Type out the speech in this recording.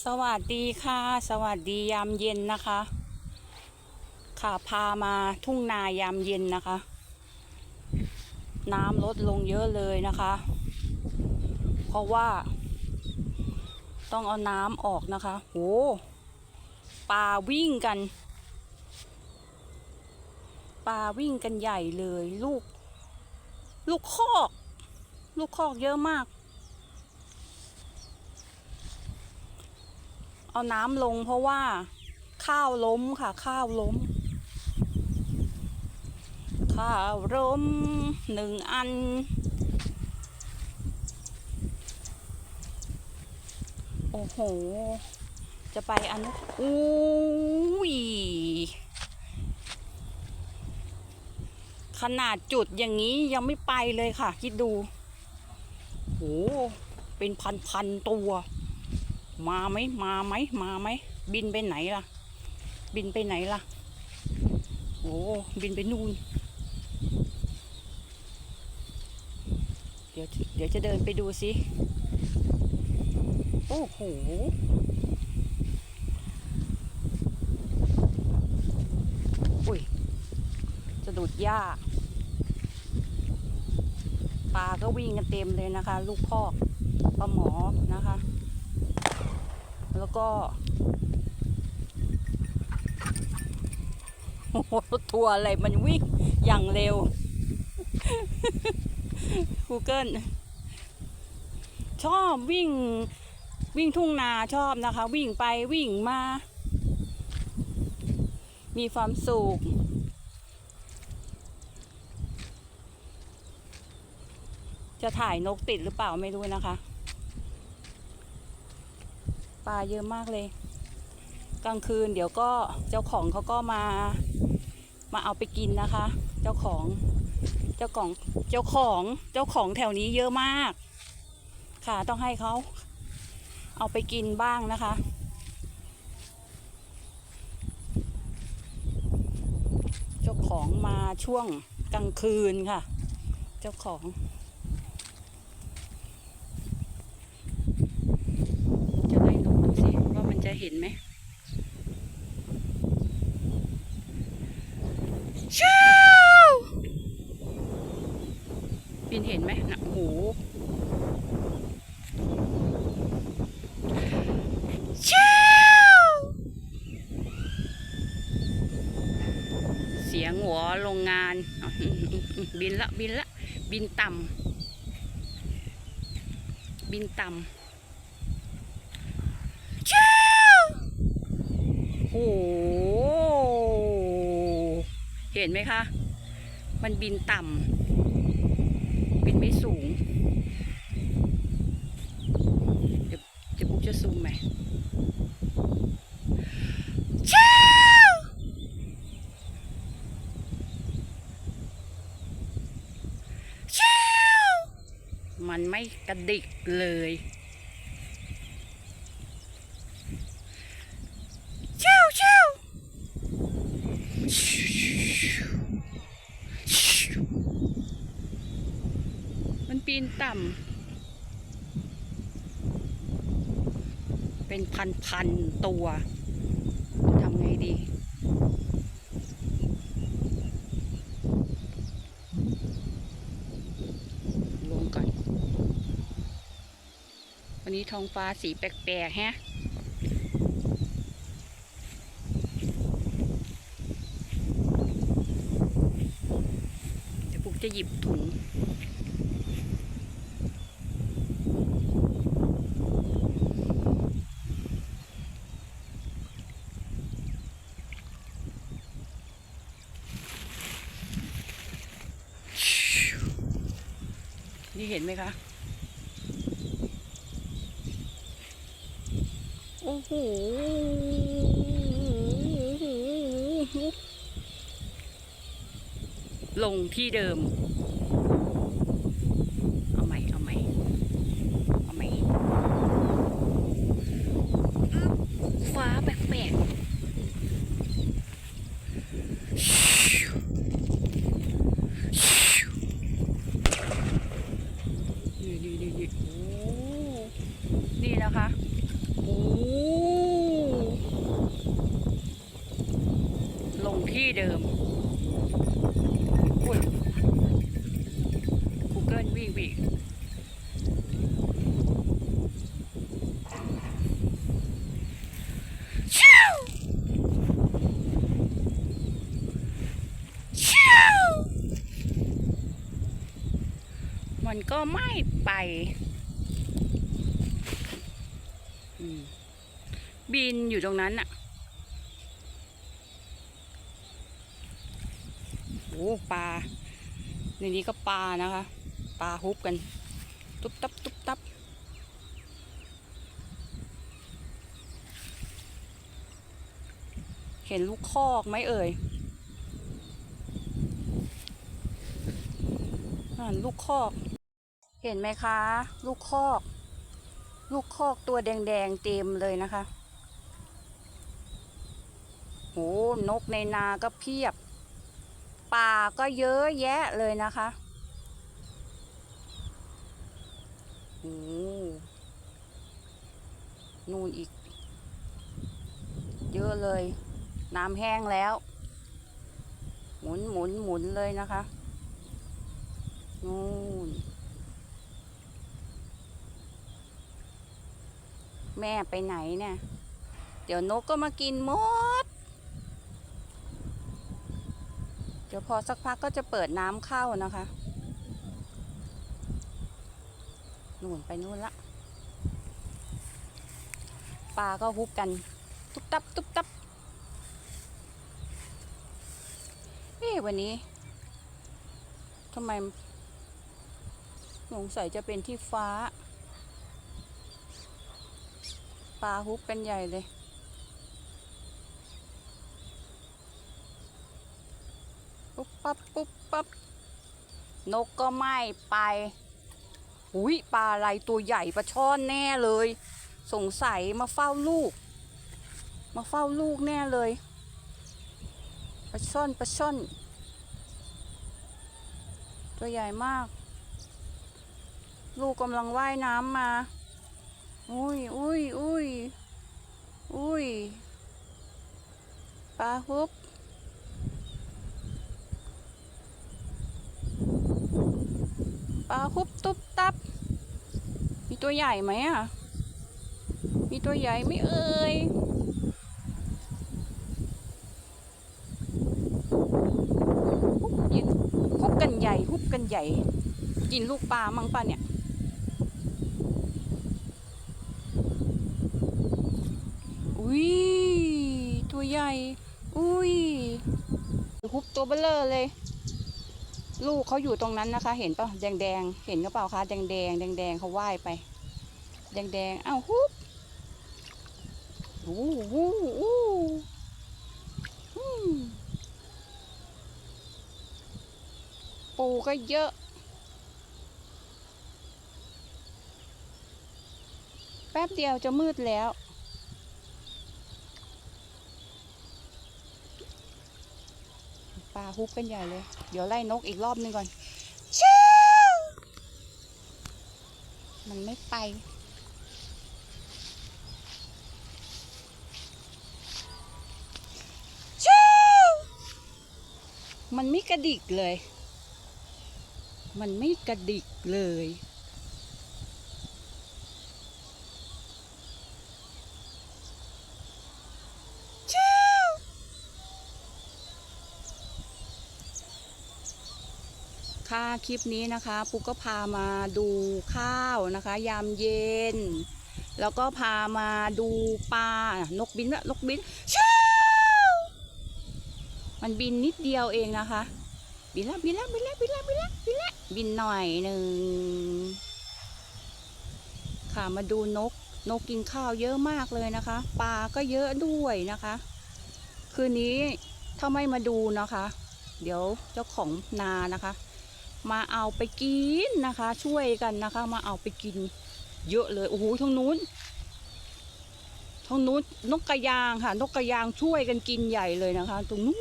สวัสดีค่ะ สวัสดียามเย็นนะคะ ค่ะพามาทุ่งนายามเย็นนะคะ น้ำลดลงเยอะเลยนะคะ เพราะว่า ต้องเอาน้ำออกนะคะโหปลาวิ่งกันปลาวิ่งกันใหญ่เลย ลูก ลูกคอก ลูกคอกเยอะมาก เอาน้ำลงเพราะว่าข้าวล้มค่ะ ข้าวล้ม ข้าวล้มหนึ่งอัน โอ้โห จะไปอันนู้นอุ้ยขนาดจุดอย่างนี้ยังไม่ไปเลยค่ะ คิดดูโหเป็นพันๆตัว มาไหมมาไหมมาไหมบินไปไหนล่ะ บินไปไหนล่ะโอ้บินไปนู่นเดี๋ยวเดี๋ยวจะเดินไปดูสิโอ้โหอุ้ยจะดูดหญ้าปลาก็วิ่งกันเต็มเลยนะคะ ลูกพอกปลาหมอนะคะ แล้วก็โอ้โหทัวร์อะไรมันวิ่งอย่างเร็ว Google ชอบวิ่งวิ่งทุ่งนาชอบนะคะ วิ่งไปวิ่งมา มีความสุขจะถ่ายนกติดหรือเปล่าไม่รู้นะคะ ปลาเยอะมากเลย กลางคืนเดี๋ยวก็เจ้าของเขาก็มา มาเอาไปกินนะคะ เจ้าของ เจ้าของ เจ้าของ เจ้าของแถวนี้เยอะมาก ค่ะต้องให้เขาเอาไปกินบ้างนะคะ เจ้าของมาช่วงกลางคืนค่ะ เจ้าของ จะไล่นกดูสิว่ามันจะ เห็นไหมชิวบินเห็นไหมนะโอ้โหชิวเสียงหัวโรงงาน บินละบินละ บินต่ำบินต่ำ ชิว โอ้โห เห็นไหมคะ มันบินต่ำ บินไม่สูง เดี๋ยวเดี๋ยวปุ๊กจะซูมไหมชิวชิวมันไม่กระดิกเลย ชิวชิวมันปีน ต่ำ เป็นพันพันๆตัวทำไงดี ลงก่อน วันนี้ท้องฟ้าสีแปลกๆฮะเดี๋ยวปุ๊กจะหยิบถุง เห็นไหมคะ โอ้โหลงที่เดิม เอาใหม่ เอาใหม่ เอาใหม่อึ๊บฟ้าแปลกๆนี่นี่นี่นี่โอ้ นี่นะคะ โอ้ เดิมอุ้ย Google วิ่งวิ่งชิวชิว มันก็ไม่ไป บินอยู่ตรงนั้นน่ะโอ้ปลาในนี้ก็ปลานะคะ ปลาฮุบกัน ตุ๊บตับตุ๊บตับเห็นลูกคอกไหมเอ่ยลูกคอก เห็นไหมคะ ลูกคอก ลูกคอกตัวแดงๆเต็มเลยนะคะโหนกในนาก็เพียบ ป่าก็เยอะแยะเลยนะคะโอ้นู่นอีก เยอะเลย น้ำแห้งแล้ว หมุนหมุนหมุนเลยนะคะนู่น แม่ไปไหนเนี่ย เดี๋ยวนกก็มากินหมด เดี๋ยวพอสักพักก็จะเปิดน้ำเข้านะคะนู่นไปนู่นละปลาก็ฮุบกัน ตุ๊บตับตุ๊บตับเอ๊วันนี้ทำไมสงสัยจะเป็นที่ฟ้า ปลาฮุบกันใหญ่เลย ปุ๊บปั๊บปุ๊บปั๊บนกก็ไม่ไปอุ้ยปลาอะไรตัวใหญ่ปลาช่อนแน่เลย สงสัยมาเฝ้าลูก มาเฝ้าลูกแน่เลยปลาช่อนปลาช่อน ตัวใหญ่มาก ลูกกำลังว่ายน้ำมา อุ้ยอุ้ยอุ้ยอุ้ยปลาฮุบปลาฮุบตุ๊บตับ มีตัวใหญ่ไหมอะ มีตัวใหญ่ไม่เอ่ยฮุบยิงฮุบกันใหญ่ฮุบกันใหญ่ กินลูกปลามั้งปะเนี่ย อุ้ย ตัว ใหญ่ อุ้ยฮุบตัวเบลเลอร์เลย ลูกเขาอยู่ตรงนั้นนะคะ เห็นป่ะแดงแดงๆเห็นก็เปล่าคะแดงแดงแดงแดงเขาว่ายไป แดงแดงๆอ้าวฮุบอู้หูอู้อืมปูก็เยอะ แป๊บเดียวจะมืดแล้ว ปลาฮุบกันใหญ่เลย เดี๋ยวไล่นกอีกรอบนึงก่อนชิวมันไม่ไปชิวมันไม่กระดิกเลย มันไม่กระดิกเลย ค่ะคลิปนี้นะคะปุ๊กก็พามาดูข้าวนะคะ ยามเย็น แล้วก็พามาดูปลานกบินละนกบินชมันบินนิดเดียวเองนะคะ บินละบินละบินละบินละบินละบินละบินหน่อยหนึ่งค่ะมาดูนกนกกินข้าวเยอะมากเลยนะคะปลาก็เยอะด้วยนะคะ คืนนี้ถ้าไม่มาดูนะคะ เดี๋ยวเจ้าของนานะคะ มาเอาไปกินนะคะ ช่วยกันนะคะ มาเอาไปกิน เยอะเลยโอ้โหทางนู้นทางนู้นนกกระยางค่ะ นกกระยางช่วยกันกินใหญ่เลยนะคะ ตรงนู้น